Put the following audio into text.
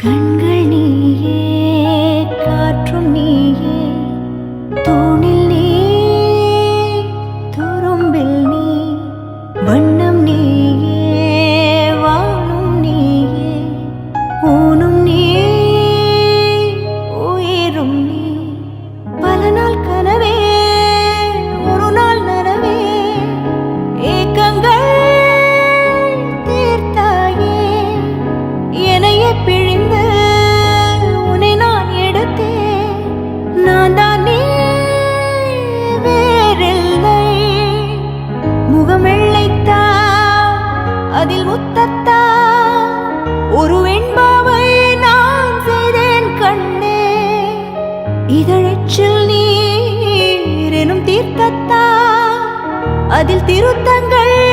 கண்கள் நீயே காற்றும் நீயே தூணில் நீ துரும்பில் நீ வண்ணம் நீயே வாழும் நீயே ஊனும் நீ அதில் முத்தத்தா ஒரு வெண்பாவை நான் செய்தேன் கண்ணே. இதழச்சில் நீர் எனும் தீர்த்தத்தா. அதில் திருத்தங்கள்